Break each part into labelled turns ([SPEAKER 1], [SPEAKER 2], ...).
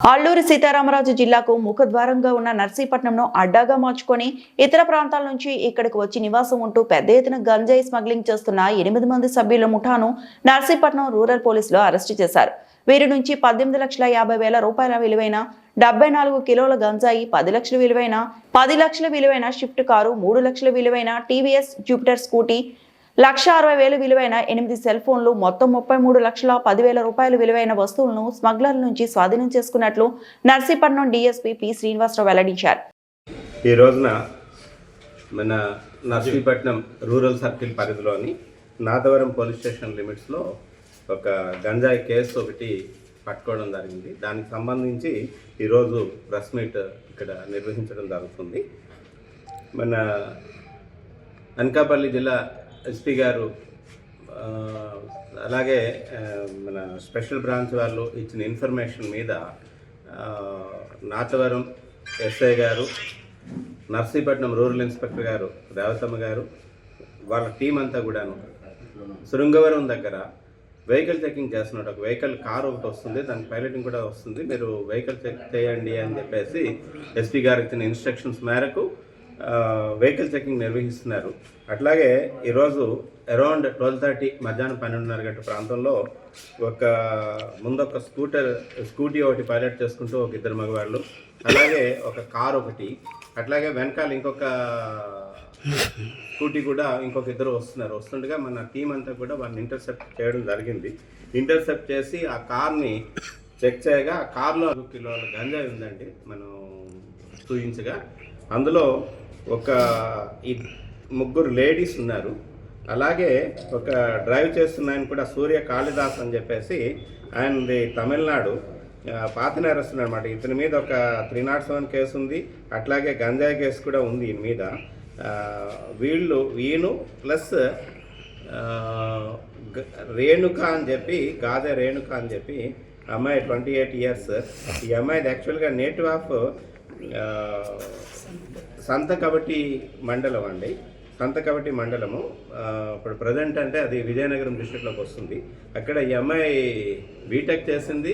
[SPEAKER 1] అల్లూరి సీతారామరాజు జిల్లాకు ముఖద్వారంగా ఉన్న నర్సీపట్నంను అడ్డాగా మార్చుకొని ఇతర ప్రాంతాల నుంచి ఇక్కడికి వచ్చి నివాసం ఉంటూ పెద్ద ఎత్తున గంజాయి స్మగ్లింగ్ చేస్తున్న ఎనిమిది మంది సభ్యుల ముఠాను నర్సీపట్నం రూరల్ పోలీసులు అరెస్టు చేశారు. వీరి నుంచి పద్దెనిమిది లక్షల యాభై వేల రూపాయల విలువైన డెబ్బై నాలుగు కిలోల గంజాయి పది లక్షల విలువైన పది లక్షల విలువైన షిఫ్ట్ కారు మూడు లక్షల విలువైన టీవీఎస్ జూపిటర్ స్కూటీ లక్ష అరవై వేలు విలువైన ఎనిమిది సెల్ ఫోన్లు మొత్తం ముప్పై మూడు లక్షల పదివేల రూపాయలు విలువైన వస్తువులను స్మగ్లర్ల నుంచి స్వాధీనం చేసుకున్నట్లు నర్సీపట్నం డీఎస్పీ పి శ్రీనివాసరావు వెల్లడించారు.
[SPEAKER 2] ఈ రోజున మన నర్సీపట్నం రూరల్ సర్కిల్ పరిధిలోని నాదవరం పోలీస్ స్టేషన్ లిమిట్స్లో ఒక గంజాయి కేసు ఒకటి పట్టుకోవడం జరిగింది. దానికి సంబంధించి ఈరోజు ప్రెస్ మీట్ ఇక్కడ నిర్వహించడం జరుగుతుంది. మన అనకాపల్లి జిల్లా ఎస్పీ గారు అలాగే మన స్పెషల్ బ్రాంచ్ వాళ్ళు ఇచ్చిన ఇన్ఫర్మేషన్ మీద నాచవరం నాతవరం ఎస్ఐ గారు నర్సీపట్నం రూరల్ ఇన్స్పెక్టర్ గారు దేవతమ్మ గారు వాళ్ళ టీం అంతా కూడాను శృంగవరం దగ్గర వెహికల్ చెకింగ్ చేస్తున్నాడు ఒక వెహికల్ కార్ ఒకటి వస్తుంది దానికి పైలటింగ్ కూడా వస్తుంది మీరు వెహికల్ చెక్ చేయండి అని చెప్పేసి ఎస్పీ గారు ఇచ్చిన ఇన్స్ట్రక్షన్స్ మేరకు వెహికల్ చెకింగ్ నిర్వహిస్తున్నారు. అట్లాగే ఈరోజు అరౌండ్ ట్వెల్వ్ థర్టీ మధ్యాహ్నం పన్నెండున్నర గంట ప్రాంతంలో ఒక ముందొక స్కూటర్ స్కూటీ ఒకటి పైలట్ చేసుకుంటూ ఒక ఇద్దరు మగవాళ్ళు అలాగే ఒక కార్ ఒకటి అట్లాగే వెనకాల ఇంకొక స్కూటీ కూడా ఇంకొక ఇద్దరు వస్తున్నారు. వస్తుండగా మన టీం అంతా కూడా వాళ్ళని ఇంటర్సెప్ట్ చేయడం జరిగింది. ఇంటర్సెప్ట్ చేసి ఆ కార్ని చెక్ చేయగా ఆ కార్లో కిలోల గంజాయి ఉందండి. మనం చూపించగా అందులో ఒక ముగ్గురు లేడీస్ ఉన్నారు. అలాగే ఒక డ్రైవ్ చేస్తున్న ఆయన కూడా సూర్య కాళిదాస్ అని చెప్పేసి ఆయనది తమిళనాడు ఆ, పాత అనమాట ఇతని మీద ఒక త్రీ నాట్ సెవెన్ కేసు ఉంది. అట్లాగే గంజాయి కేసు కూడా ఉంది ఈయన మీద. వీళ్ళు ఈయను ప్లస్ రేణుక అని చెప్పి గాదే రేణుక అని చెప్పి అమ్మాయి ట్వంటీ ఎయిట్ ఇయర్స్. ఈ అమ్మాయిది యాక్చువల్గా నేటివ్ ఆఫ్ సంత కబటి మండలం అండి. సంత కబటి మండలము. ఇప్పుడు ప్రజెంట్ అంటే అది విజయనగరం డిస్ట్రిక్ట్లోకి వస్తుంది. అక్కడ ఈ అమ్మాయి బీటెక్ చేసింది.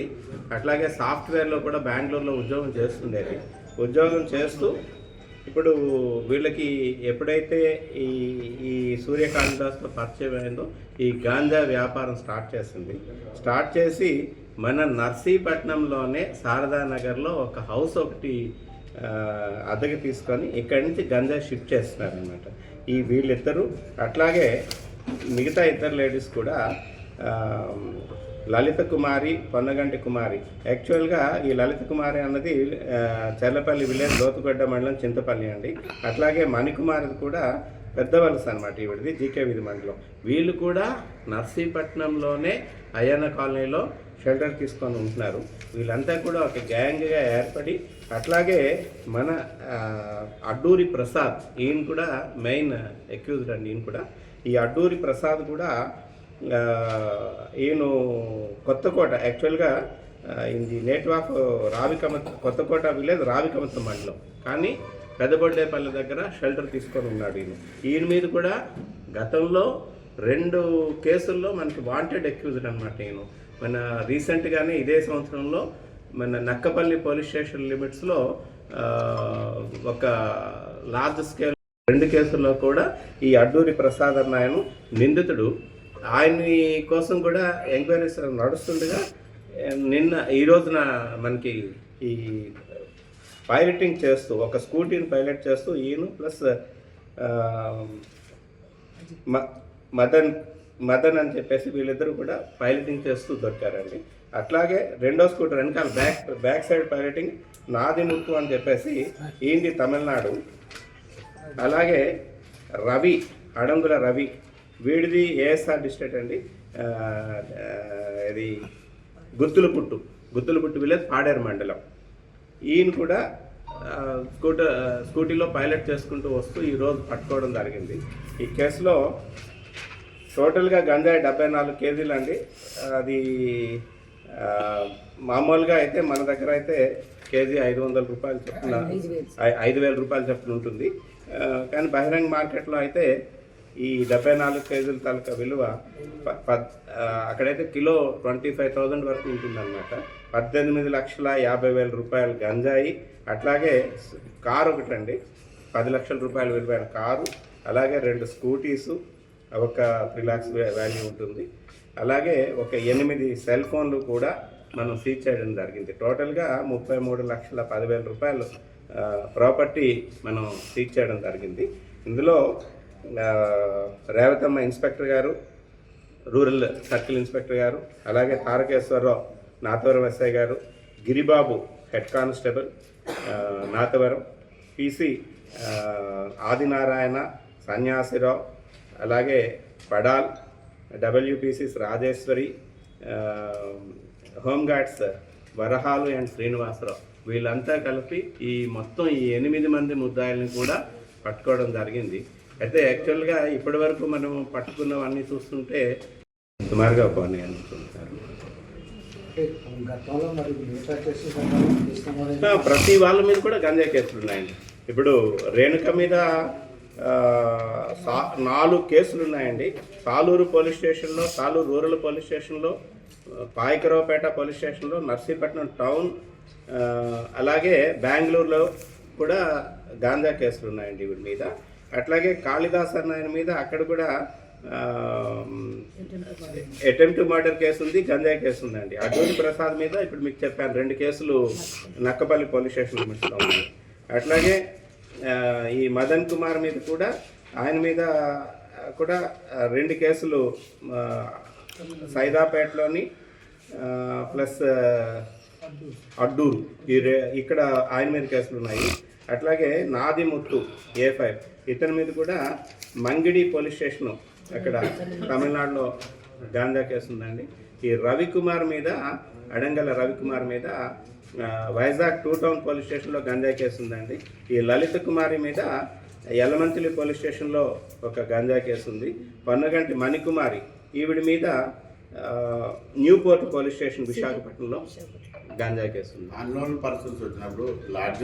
[SPEAKER 2] అట్లాగే సాఫ్ట్వేర్లో కూడా బెంగళూరులో ఉద్యోగం చేస్తుండేది ఉద్యోగం చేస్తూ ఇప్పుడు వీళ్ళకి ఎప్పుడైతే ఈ ఈ సూర్యకాంతిదాస్తో పరిచయం అయిందో ఈ గాంజా వ్యాపారం స్టార్ట్ చేసింది. స్టార్ట్ చేసి మన నర్సీపట్నంలోనే శారదా నగర్లో ఒక హౌస్ ఒకటి అద్దెకి తీసుకొని ఇక్కడి నుంచి గంజా షిఫ్ట్ చేస్తున్నారనమాట ఈ వీళ్ళిద్దరూ అట్లాగే మిగతా ఇద్దరు లేడీస్ కూడా లలిత కుమారి పొన్నగంటి కుమారి. యాక్చువల్గా ఈ లలిత కుమారి అన్నది ఆ, చెర్లపల్లి విలేజ్ లోతుగడ్డ మండలం చింతపల్లి అండి. అట్లాగే మణికుమారి కూడా పెద్ద వలస అనమాట ఈవిడిది జీకే వీధి మండలం. వీళ్ళు కూడా నర్సీపట్నంలోనే అయ్యన్న కాలనీలో షెల్టర్ తీసుకొని ఉంటున్నారు. వీళ్ళంతా కూడా ఒక గ్యాంగ్గా ఏర్పడి అట్లాగే మన అడ్డూరి ప్రసాద్ ఈయన కూడా మెయిన్ అక్యూజ్డ్ అండి ఈయన కూడా. ఈ అడ్డూరి ప్రసాద్ కూడా ఈయన కొత్తకోట యాక్చువల్గా ఇది native of రావికమ Kothakota village Ravikamatham మండలం. కానీ పెద్దబొడ్డేపల్లి దగ్గర షెల్టర్ తీసుకొని ఉన్నాడు ఈయన. ఈయన మీద కూడా గతంలో రెండు కేసుల్లో మనకి వాంటెడ్ అక్యూజ్డ్ అనమాట నేను. మన రీసెంట్గానే ఇదే సంవత్సరంలో మన నక్కపల్లి పోలీస్ స్టేషన్ లిమిట్స్లో ఒక లార్జ్ స్కేల్ రెండు కేసుల్లో కూడా ఈ అడ్డూరి ప్రసాద్ అన్నాయను నిందితుడు. ఆయన్ని కోసం కూడా ఎంక్వైరీస్ నడుస్తుండగా నిన్న ఈ రోజున మనకి ఈ పైలటింగ్ చేస్తూ ఒక స్కూటీని పైలట్ చేస్తూ ఈయన ప్లస్ మ- మదన్ మదన్ అని చెప్పేసి వీళ్ళిద్దరూ కూడా పైలటింగ్ చేస్తూ దొరికారండి. అట్లాగే రెండో స్కూటర్ వెనకాల బ్యాక్ బ్యాక్ సైడ్ పైలటింగ్ నాది ముక్కు అని చెప్పేసి ఈంది తమిళనాడు. అలాగే రవి అడంగుల రవి వీడిది ఏఎస్ఆర్ డిస్ట్రిక్ట్ అండి. ఇది ఆ, ఇది గుత్తులపుట్టు గుత్తులపుట్టు విలేజ్ పాడేరు మండలం. ఈయన కూడా స్కూటర్ స్కూటీలో పైలట్ చేసుకుంటూ వస్తూ ఈరోజు పట్టుకోవడం జరిగింది. ఈ కేసులో టోటల్గా గంజాయి డెబ్బై నాలుగు కేజీలు అండి. అది మామూలుగా అయితే మన దగ్గర అయితే కేజీ ఐదు వందల రూపాయలు చొప్పున ఐదు వేల రూపాయలు చొప్పున ఉంటుంది. కానీ బహిరంగ మార్కెట్లో అయితే ఈ డెబ్బై నాలుగు కేజీల తాలూకా విలువ అక్కడైతే కిలో ట్వంటీ ఫైవ్ థౌజండ్ వరకు ఉంటుందన్నమాట. పద్దెనిమిది లక్షల యాభై వేల రూపాయల గంజాయి అట్లాగే కారు ఒకటండి. పది లక్షల రూపాయల విలువైన కారు అలాగే రెండు స్కూటీసు ఒక త్రీ లాక్స్ వాల్యూ ఉంటుంది. అలాగే ఒక ఎనిమిది సెల్ ఫోన్లు కూడా మనం సీజ్ చేయడం జరిగింది. టోటల్గా ముప్పై మూడు లక్షల పదివేల రూపాయలు ప్రాపర్టీ మనం సీజ్ చేయడం జరిగింది. ఇందులో రేవతమ్మ ఇన్స్పెక్టర్ గారు రూరల్ సర్కిల్ ఇన్స్పెక్టర్ గారు అలాగే తారకేశ్వరరావు నాతవరం ఎస్ఐ గారు Giribabu head constable Nathavaram PC Adinarayana Sanyasirao అలాగే పడాల్ డబ్ల్యూపీసీస్ రాజేశ్వరి హోంగార్డ్స్ వరహాలు అండ్ శ్రీనివాసరావు వీళ్ళంతా కలిపి ఈ మొత్తం ఈ ఎనిమిది మంది ముద్దాయిల్ని కూడా పట్టుకోవడం జరిగింది. అయితే యాక్చువల్గా ఇప్పటి వరకు మనం పట్టుకున్నవన్నీ చూస్తుంటే సుమారుగా
[SPEAKER 3] చేస్తున్నామని
[SPEAKER 2] ఆ, ప్రతి వాళ్ళ మీద కూడా గంజా కేసులు ఉన్నాయండి ఇప్పుడు రేణుక మీద నాలుగు కేసులు ఉన్నాయండి. సాలూరు పోలీస్ స్టేషన్లో సాలూరు రూరల్ పోలీస్ స్టేషన్లో పాయకరావుపేట పోలీస్ స్టేషన్లో నర్సీపట్నం టౌన్ అలాగే బెంగళూరులో కూడా గాంజా కేసులు ఉన్నాయండి వీడి మీద. అట్లాగే కాళిదాస్ అన్న ఆయన మీద అక్కడ కూడా అటెంప్ట్ మర్డర్ కేసు ఉంది గంజాయి కేసు ఉందండి. అటువంటి ప్రసాద్ మీద ఇప్పుడు మీకు చెప్పాను రెండు కేసులు నక్కపల్లి పోలీస్ స్టేషన్ అట్లాగే ఈ మదన్ కుమార్ మీద కూడా ఆయన మీద కూడా రెండు కేసులు సైదాపేటలోని ప్లస్ అడ్డూరు. ఈ రే ఇక్కడ ఆయన మీద కేసులు ఉన్నాయి. అట్లాగే నాదిముత్తు ఏ ఫైవ్. ఇతని మీద కూడా మంగిడి పోలీస్ స్టేషను అక్కడ తమిళనాడులో గాంజా కేసు ఉందండి ఈ రవికుమార్ మీద అడంగల రవికుమార్ మీద వైజాగ్ టూ టౌన్ పోలీస్ స్టేషన్లో గంజా కేసు ఉందండి. ఈ లలిత కుమారి మీద యలమంచిలి పోలీస్ స్టేషన్లో ఒక గంజా కేసు ఉంది. పన్నగంటి మణికుమారి ఈవిడి మీద ఆ, న్యూపోర్ట్ పోలీస్ స్టేషన్ విశాఖపట్నంలో గాంజా కేసు ఉంది.
[SPEAKER 4] అన్నోన్ పర్సన్స్ వచ్చినప్పుడు లాడ్జ్